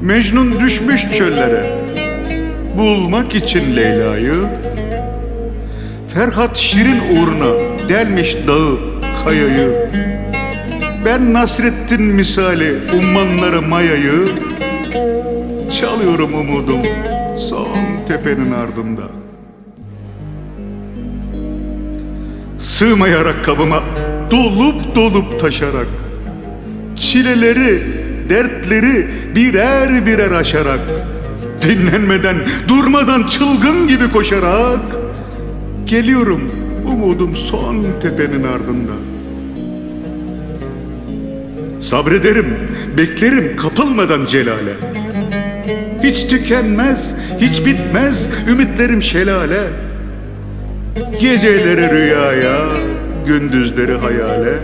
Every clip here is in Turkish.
Mecnun düşmüş çöllere. Bulmak için Leyla'yı. Ferhat Şirin uğruna delmiş dağı kayayı. Ben Nasrettin misali ummanları mayayı. Çalıyorum umudum son tepenin ardında Sığmayarak kabıma dolup dolup taşarak. Çileleri, dertleri birer birer aşarak. Dinlenmeden, durmadan çılgın gibi koşarak. Geliyorum umudum son tepenin ardında Sabrederim, beklerim kapılmadan celale. Hiç tükenmez, hiç bitmez ümitlerim şelale Geceleri rüyaya, gündüzleri hayale.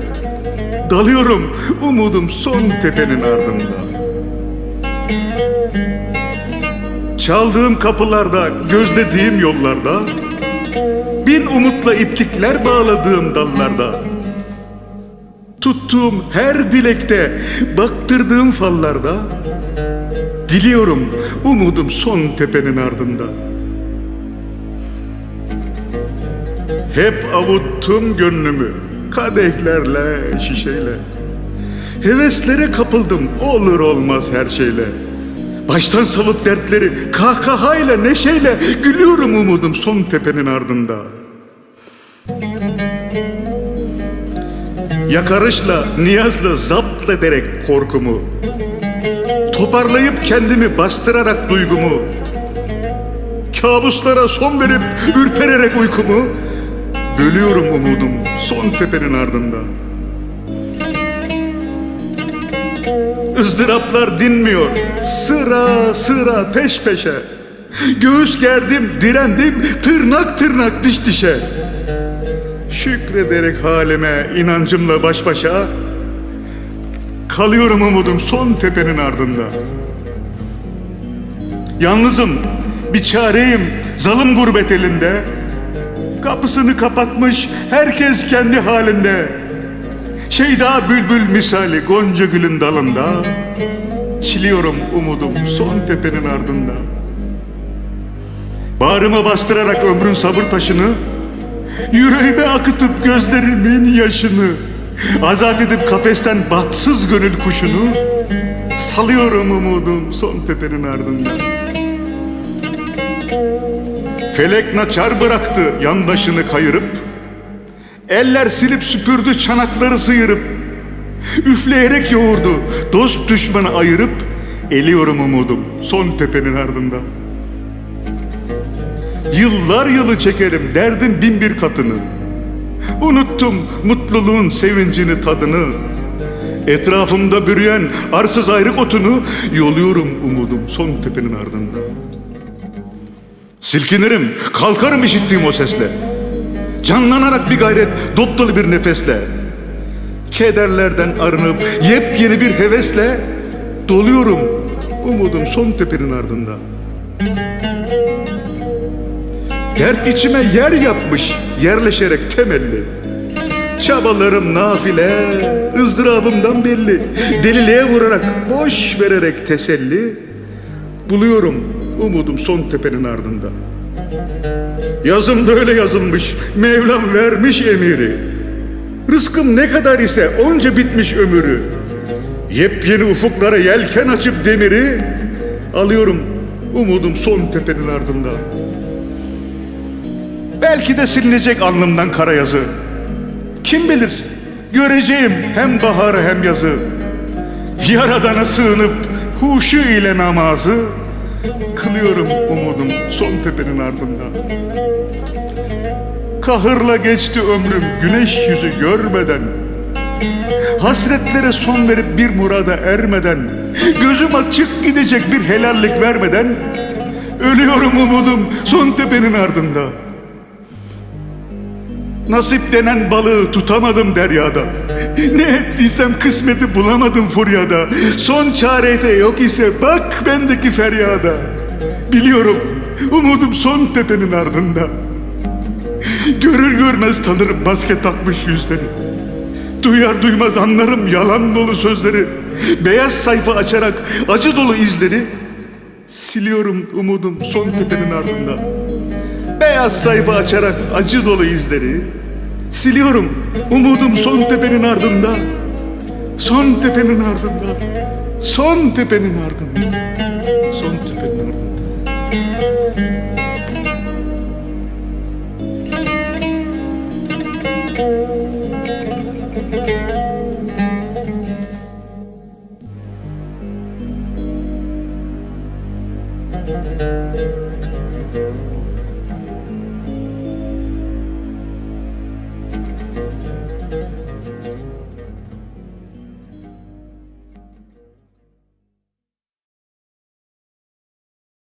Dalıyorum umudum son tepenin ardında. Çaldığım kapılarda, gözlediğim yollarda Bin umutla iplikler bağladığım dallarda. Tuttuğum her dilekte, baktırdığım fallarda. Diliyorum umudum son tepenin ardında Hep avuttum gönlümü kadehlerle, şişeyle. Heveslere kapıldım olur olmaz her şeyle. Baştan salıp dertleri kahkahayla, neşeyle gülüyorum umudum son tepenin ardında. Yakarışla, niyazla zapt ederek korkumu, toparlayıp kendimi bastırarak duygumu, kabuslara son verip ürpererek uykumu, Bölüyorum umudum son tepenin ardında. ızdıraplar dinmiyor. Sıra sıra peş peşe. Göğüs gerdim, direndim, tırnak tırnak diş dişe. Şükrederek halime, inancımla baş başa. Kalıyorum umudum son tepenin ardında. Yalnızım, bir çareyim, zalim gurbet elinde. Kapısını kapatmış herkes kendi halinde. Şeyda bülbül misali Gonca gülün dalında. Çiliyorum umudum son tepenin ardında. Bağrıma bastırarak ömrün sabır taşını, yüreğime akıtıp gözlerimin yaşını, azat edip kafesten bahtsız gönül kuşunu, salıyorum umudum son tepenin ardında. Felek naçar bıraktı yandaşını kayırıp, Eller silip süpürdü çanakları sıyırıp, Üfleyerek yoğurdu dost düşmanı ayırıp, Eliyorum umudum son tepenin ardında. Yıllar yılı çekerim derdim bin bir katını. Unuttum mutluluğun sevincini tadını. Etrafımda bürüyen arsız ayrık otunu yoluyorum umudum son tepenin ardında. Silkinirim, kalkarım işittiğim o sesle. Canlanarak bir gayret, dop dolu bir nefesle. Kederlerden arınıp yepyeni bir hevesle doluyorum umudum son tepenin ardında. Dert içime yer yapmış yerleşerek temelli. Çabalarım nafile, ızdırabımdan belli. Deliliğe vurarak, boş vererek teselli. Buluyorum umudum son tepenin ardında. Yazım böyle yazılmış, Mevlam vermiş emiri. Rızkım ne kadar ise onca bitmiş ömürü. Yepyeni ufuklara yelken açıp demiri, alıyorum umudum son tepenin ardında. Belki de silinecek alnımdan kara yazı. Kim bilir, göreceğim hem baharı hem yazı. Yaradana sığınıp huşu ile namazı, Kılıyorum umudum son tepenin ardında. Kahırla geçti ömrüm güneş yüzü görmeden. Hasretlere son verip bir murada ermeden. Gözüm açık gidecek bir helallik vermeden. Ölüyorum umudum son tepenin ardında. Nasip denen balığı tutamadım deryada. Ne ettiysem kısmeti bulamadım furyada. Son çare de yok ise bak bendeki feryada. Biliyorum umudum son tepenin ardında. Görür görmez tanırım maske takmış yüzleri. Duyar duymaz anlarım yalan dolu sözleri. Beyaz sayfa açarak acı dolu izleri. Siliyorum umudum son tepenin ardında. Beyaz sayfa açarak acı dolu izleri. Siliyorum umudum son tepenin ardında. Son tepenin ardında. Son tepenin ardında. Son tepenin ardında.